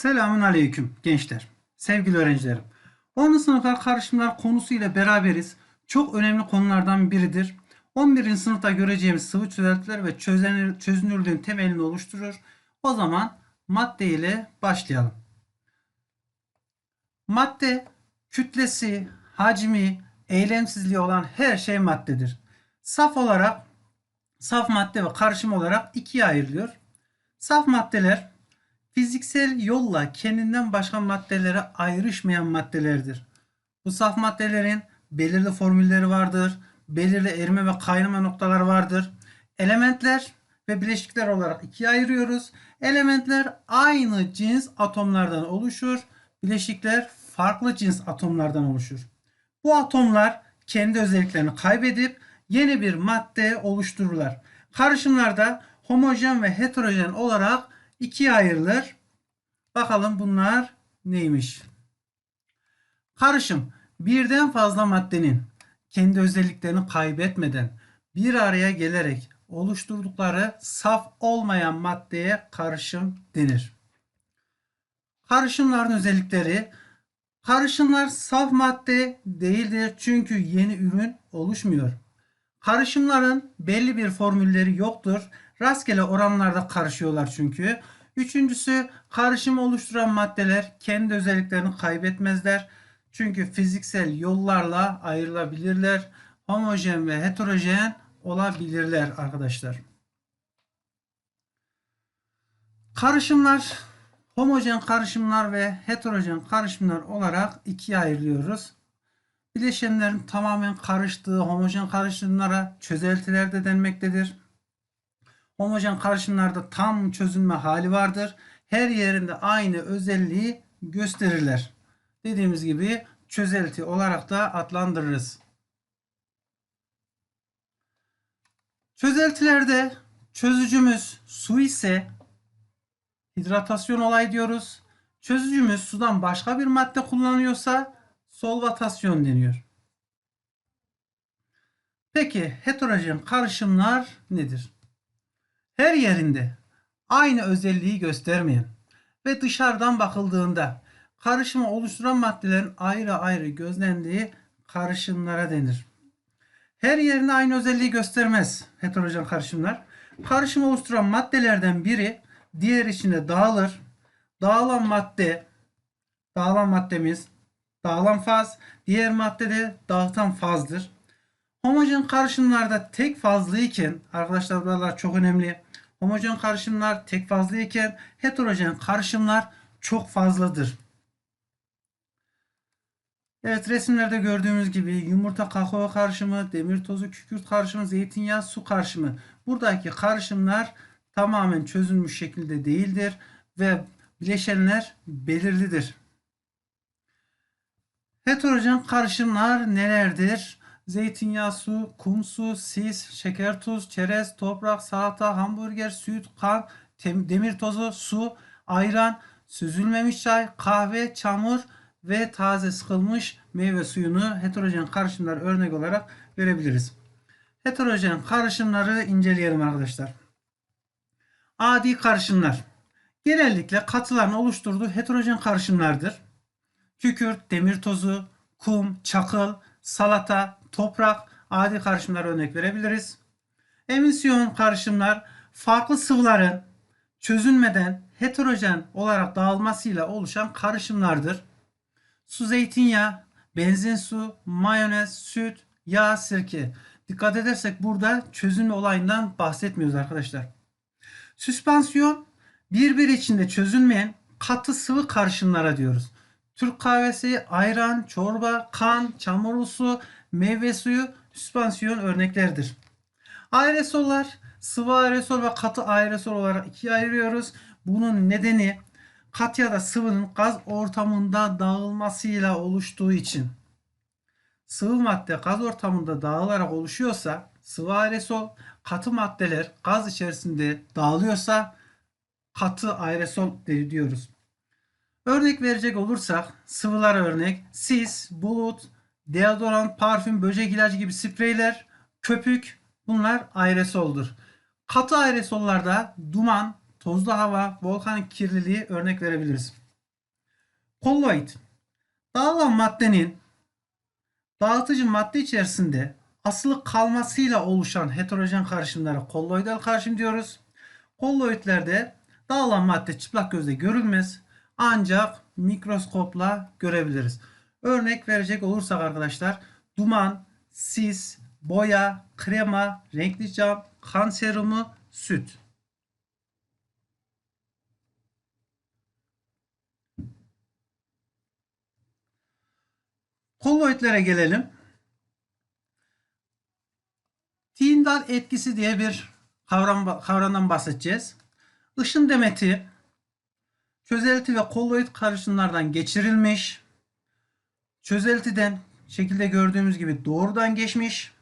Selamun aleyküm gençler, sevgili öğrencilerim. 10. sınıflar karışımlar konusu ile beraberiz. Çok önemli konulardan biridir. 11. sınıfta göreceğimiz sıvı çözeltiler ve çözenir, çözünürlüğün temelini oluşturur. O zaman madde ile başlayalım. Madde kütlesi, hacmi, eylemsizliği olan her şey maddedir. Saf olarak saf madde ve karışım olarak ikiye ayrılıyor. Saf maddeler fiziksel yolla kendinden başka maddelere ayrışmayan maddelerdir. Bu saf maddelerin belirli formülleri vardır. Belirli erime ve kaynama noktaları vardır. Elementler ve bileşikler olarak ikiye ayırıyoruz. Elementler aynı cins atomlardan oluşur. Bileşikler farklı cins atomlardan oluşur. Bu atomlar kendi özelliklerini kaybedip yeni bir madde oluştururlar. Karışımlarda homojen ve heterojen olarak ikiye ayrılır. Bakalım bunlar neymiş? Karışım birden fazla maddenin kendi özelliklerini kaybetmeden bir araya gelerek oluşturdukları saf olmayan maddeye karışım denir. Karışımların özellikleri Karışımlar saf madde değildir çünkü yeni ürün oluşmuyor. Karışımların belli bir formülleri yoktur. Rastgele oranlarda karışıyorlar çünkü. Üçüncüsü karışım oluşturan maddeler kendi özelliklerini kaybetmezler. Çünkü fiziksel yollarla ayrılabilirler. Homojen ve heterojen olabilirler arkadaşlar. Karışımlar homojen karışımlar ve heterojen karışımlar olarak ikiye ayrılıyoruz. Bileşenlerin tamamen karıştığı homojen karışımlara çözeltiler de denmektedir. Homojen karışımlarda tam çözünme hali vardır. Her yerinde aynı özelliği gösterirler. Dediğimiz gibi çözelti olarak da adlandırırız. Çözeltilerde çözücümüz su ise hidratasyon olay diyoruz. Çözücümüz sudan başka bir madde kullanıyorsa solvatasyon deniyor. Peki heterojen karışımlar nedir? Her yerinde aynı özelliği göstermeyen ve dışarıdan bakıldığında karışımı oluşturan maddelerin ayrı ayrı gözlendiği karışımlara denir. Her yerinde aynı özelliği göstermez heterojen karışımlar. Karışımı oluşturan maddelerden biri diğer içine dağılır. Dağılan madde, dağılan maddemiz dağılan faz, diğer madde de dağıtan fazdır. Homojen karışımlarda tek fazlı iken arkadaşlar buralar çok önemli. Homojen karışımlar tek fazlı iken heterojen karışımlar çok fazladır. Evet resimlerde gördüğümüz gibi yumurta kakao karışımı, demir tozu kükürt karışımı, zeytinyağı su karışımı. Buradaki karışımlar tamamen çözülmüş şekilde değildir ve bileşenler belirlidir. Heterojen karışımlar nelerdir? Zeytinyağı, su, kum su, sis, şeker, tuz, çerez, toprak, salata, hamburger, süt, kan, demir tozu, su, ayran, süzülmemiş çay, kahve, çamur ve taze sıkılmış meyve suyunu heterojen karışımlar örnek olarak verebiliriz. Heterojen karışımları inceleyelim arkadaşlar. Adi karışımlar genellikle katıların oluşturduğu heterojen karışımlardır. Kükürt, demir tozu, kum, çakıl, salata, toprak, adi karışımlar örnek verebiliriz. Emisyon karışımlar farklı sıvıların çözünmeden heterojen olarak dağılmasıyla oluşan karışımlardır. Su zeytinyağı, benzin su, mayonez, süt, yağ, sirke. Dikkat edersek burada çözünme olayından bahsetmiyoruz arkadaşlar. Süspansiyon birbiri içinde çözünmeyen katı sıvı karışımlara diyoruz. Türk kahvesi, ayran, çorba, kan, çamurlu su, meyve suyu süspansiyon örnekleridir. Aerosollar sıvı aerosol ve katı aerosol olarak ikiye ayırıyoruz. Bunun nedeni katı ya da sıvının gaz ortamında dağılmasıyla oluştuğu için. Sıvı madde gaz ortamında dağılarak oluşuyorsa sıvı aerosol, katı maddeler gaz içerisinde dağılıyorsa katı aerosol diyoruz. Örnek verecek olursak sıvılar örnek sis, bulut, deodorant, parfüm, böcek ilacı gibi spreyler, köpük bunlar aerosoldur. Katı aerosollarda duman, tozlu hava, volkanik kirliliği örnek verebiliriz. Kolloid. Dağılan maddenin dağıtıcı madde içerisinde asılı kalmasıyla oluşan heterojen karışımlara kolloidal karışım diyoruz. Kolloidlerde dağılan madde çıplak gözle görülmez. Ancak mikroskopla görebiliriz. Örnek verecek olursak arkadaşlar duman, sis, boya, krema, renkli cam, kan serumu, süt. Kolloidlere gelelim. Tyndall etkisi diye bir kavram, kavramdan bahsedeceğiz. Işın demeti çözelti ve kolloid karışımlardan geçirilmiş. Çözeltiden şekilde gördüğümüz gibi doğrudan geçmiş.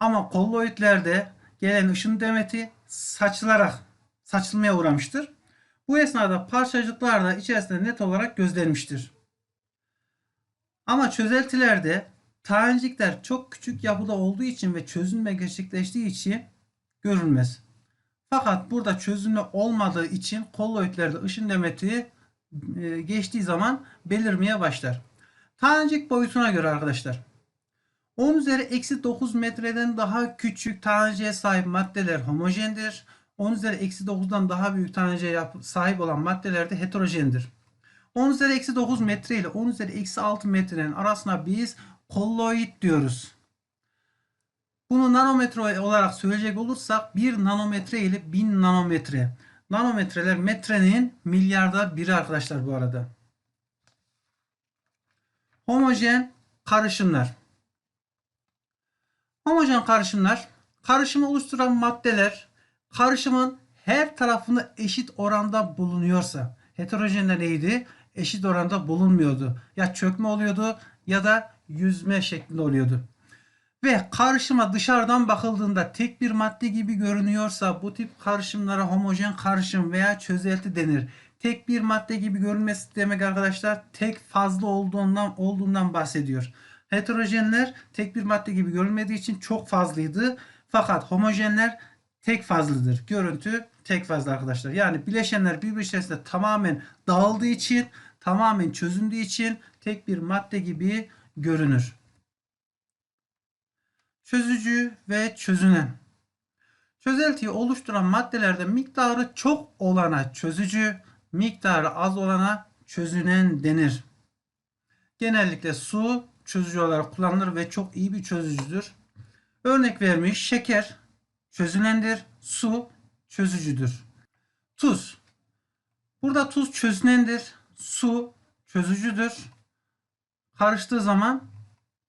Ama kolloidlerde gelen ışın demeti saçılarak saçılmaya uğramıştır. Bu esnada parçacıklar da içerisinde net olarak gözlenmiştir. Ama çözeltilerde tanecikler çok küçük yapıda olduğu için ve çözünme gerçekleştiği için görülmez. Fakat burada çözünme olmadığı için kolloidlerde ışın demeti e, geçtiği zaman belirmeye başlar. Tanecik boyutuna göre arkadaşlar 10 üzeri eksi 9 metreden daha küçük taneciğe sahip maddeler homojendir. 10 üzeri eksi 9'dan daha büyük taneciğe sahip olan maddeler de heterojendir. 10 üzeri eksi 9 metre ile 10 üzeri eksi 6 metrenin arasına biz kolloid diyoruz. Bunu nanometre olarak söyleyecek olursak 1 nanometre ile 1000 nanometre. Nanometreler metrenin milyarda biri arkadaşlar bu arada. Homojen karışımlar. Homojen karışımlar karışımı oluşturan maddeler karışımın her tarafında eşit oranda bulunuyorsa heterojenler neydi? Eşit oranda bulunmuyordu. Ya çökme oluyordu ya da yüzme şeklinde oluyordu. Ve karışıma dışarıdan bakıldığında tek bir madde gibi görünüyorsa bu tip karışımlara homojen karışım veya çözelti denir. Tek bir madde gibi görünmesi demek arkadaşlar tek fazla olduğundan olduğundan bahsediyor. Heterojenler tek bir madde gibi görünmediği için çok fazlıydı. Fakat homojenler tek fazlıdır. Görüntü tek fazla arkadaşlar. Yani bileşenler birbiri içerisinde tamamen dağıldığı için, tamamen çözündüğü için tek bir madde gibi görünür. Çözücü ve çözünen. Çözeltiyi oluşturan maddelerde miktarı çok olana çözücü, miktarı az olana çözünen denir. Genellikle su çözücü olarak kullanılır ve çok iyi bir çözücüdür. Örnek vermiş şeker çözünendir, su çözücüdür. Tuz. Burada tuz çözünendir, su çözücüdür. Karıştığı zaman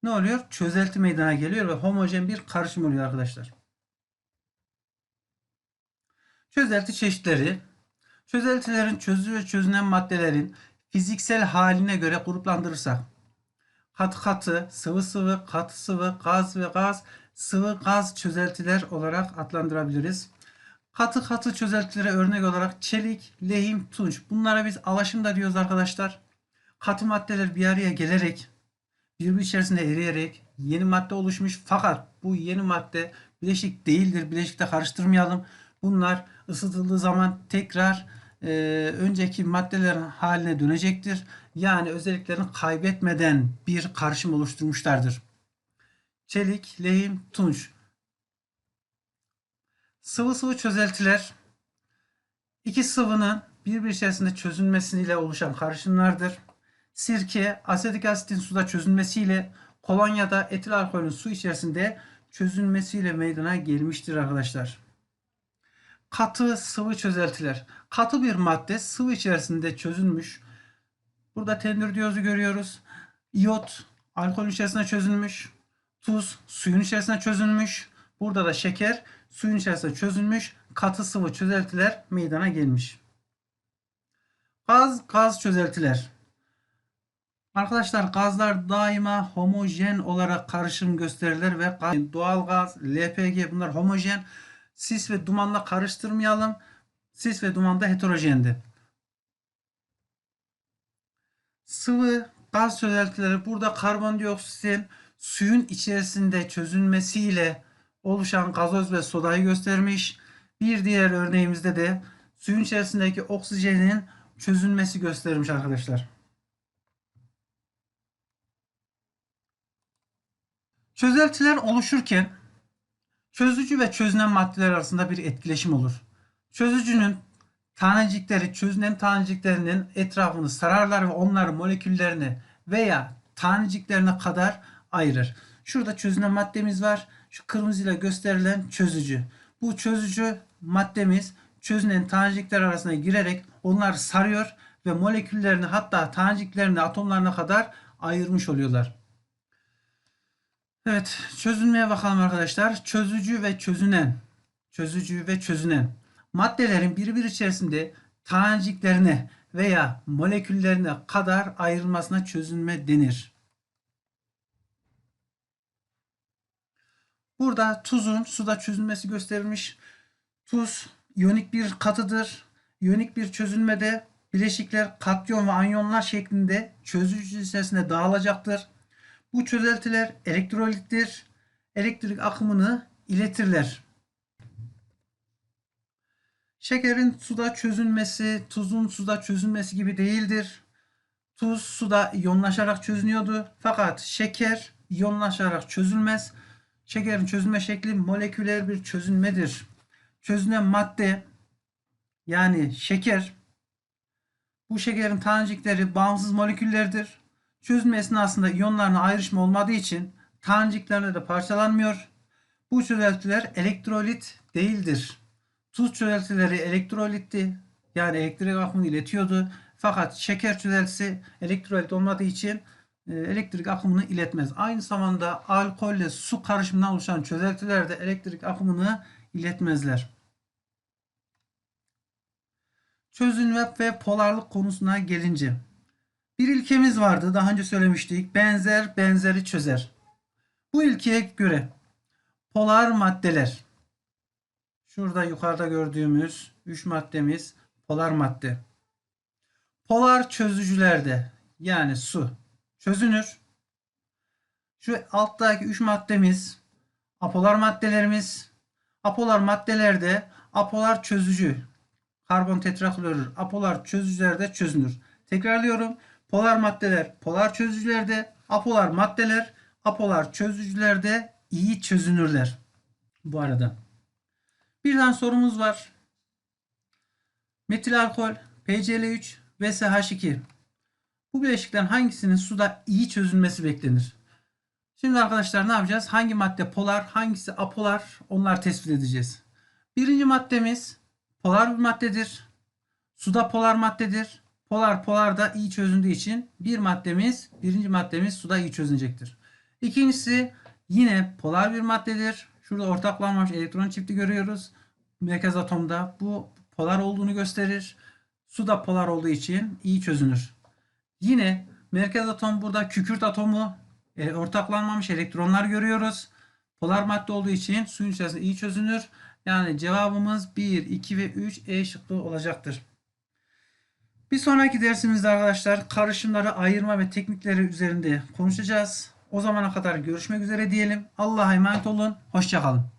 ne oluyor? Çözelti meydana geliyor ve homojen bir karışım oluyor arkadaşlar. Çözelti çeşitleri. Çözeltilerin çözücü ve çözünen maddelerin fiziksel haline göre gruplandırırsak katı katı, sıvı sıvı, katı sıvı, gaz ve gaz, sıvı gaz çözeltiler olarak adlandırabiliriz. Katı katı çözeltilere örnek olarak çelik, lehim, tunç. Bunlara biz alaşım da diyoruz arkadaşlar. Katı maddeler bir araya gelerek birbiri içerisinde eriyerek yeni madde oluşmuş. Fakat bu yeni madde bileşik değildir. Bileşikte karıştırmayalım. Bunlar ısıtıldığı zaman tekrar e, önceki maddelerin haline dönecektir. Yani özelliklerini kaybetmeden bir karışım oluşturmuşlardır. Çelik, lehim, tunç. Sıvı sıvı çözeltiler iki sıvının birbiri içerisinde çözünmesiyle oluşan karışımlardır. Sirke, asetik asitin suda çözünmesiyle kolonyada etil alkolün su içerisinde çözünmesiyle meydana gelmiştir arkadaşlar. Katı sıvı çözeltiler. Katı bir madde sıvı içerisinde çözülmüş. Burada tendür diyozu görüyoruz. İyot alkolün içerisinde çözülmüş. Tuz suyun içerisinde çözülmüş. Burada da şeker suyun içerisinde çözülmüş. Katı sıvı çözeltiler meydana gelmiş. Gaz, gaz çözeltiler. Arkadaşlar gazlar daima homojen olarak karışım gösterirler ve doğal gaz, LPG bunlar homojen. Sis ve dumanla karıştırmayalım. Sis ve duman da heterojendi. Sıvı gaz çözeltileri burada karbondioksitin suyun içerisinde çözünmesiyle oluşan gazoz ve sodayı göstermiş. Bir diğer örneğimizde de suyun içerisindeki oksijenin çözünmesi göstermiş arkadaşlar. Çözeltiler oluşurken çözücü ve çözünen maddeler arasında bir etkileşim olur. Çözücünün tanecikleri çözünen taneciklerinin etrafını sararlar ve onların moleküllerini veya taneciklerine kadar ayırır. Şurada çözünen maddemiz var. Şu kırmızıyla gösterilen çözücü. Bu çözücü maddemiz çözünen tanecikler arasına girerek onları sarıyor ve moleküllerini hatta taneciklerini atomlarına kadar ayırmış oluyorlar. Evet, çözünmeye bakalım arkadaşlar. Çözücü ve çözünen, çözücü ve çözünen maddelerin birbiri içerisinde taneciklerine veya moleküllerine kadar ayrılmasına çözünme denir. Burada tuzun suda çözülmesi gösterilmiş. Tuz iyonik bir katıdır. İyonik bir çözülmede bileşikler katyon ve anyonlar şeklinde çözücü içerisinde dağılacaktır. Bu çözeltiler elektrolittir. Elektrik akımını iletirler. Şekerin suda çözünmesi, tuzun suda çözünmesi gibi değildir. Tuz suda iyonlaşarak çözünüyordu. Fakat şeker iyonlaşarak çözülmez. Şekerin çözünme şekli moleküler bir çözünmedir. Çözünen madde yani şeker bu şekerin tanecikleri bağımsız moleküllerdir. Çözünme esnasında iyonlarına ayrışma olmadığı için taneciklerine de parçalanmıyor. Bu çözeltiler elektrolit değildir. Tuz çözeltileri elektrolitti. Yani elektrik akımını iletiyordu. Fakat şeker çözeltisi elektrolit olmadığı için e, elektrik akımını iletmez. Aynı zamanda alkolle su karışımından oluşan çözeltiler de elektrik akımını iletmezler. Çözünme ve polarlık konusuna gelince bir ilkemiz vardı. Daha önce söylemiştik. Benzer benzeri çözer. Bu ilkeye göre polar maddeler şurada yukarıda gördüğümüz 3 maddemiz polar madde. Polar çözücülerde yani su çözünür. Şu alttaki 3 maddemiz apolar maddelerimiz. Apolar maddelerde apolar çözücü karbon tetraklorür apolar çözücülerde çözünür. Tekrarlıyorum. Polar maddeler polar çözücülerde, apolar maddeler apolar çözücülerde iyi çözünürler. Bu arada. Bir tane sorumuz var. Metil alkol, PCl3 ve SH2. Bu bileşiklerin hangisinin suda iyi çözülmesi beklenir? Şimdi arkadaşlar ne yapacağız? Hangi madde polar, hangisi apolar onları tespit edeceğiz. Birinci maddemiz polar bir maddedir. Suda polar maddedir. Polar polar da iyi çözündüğü için bir maddemiz, birinci maddemiz suda iyi çözünecektir. İkincisi yine polar bir maddedir. Şurada ortaklanmamış elektron çifti görüyoruz. Merkez atomda bu polar olduğunu gösterir. Suda polar olduğu için iyi çözünür. Yine merkez atom burada kükürt atomu e, ortaklanmamış elektronlar görüyoruz. Polar madde olduğu için suyun içerisinde iyi çözünür. Yani cevabımız 1, 2 ve 3 E şıkkı olacaktır. Bir sonraki dersimizde arkadaşlar karışımları ayırma ve teknikleri üzerinde konuşacağız. O zamana kadar görüşmek üzere diyelim. Allah'a emanet olun. Hoşçakalın.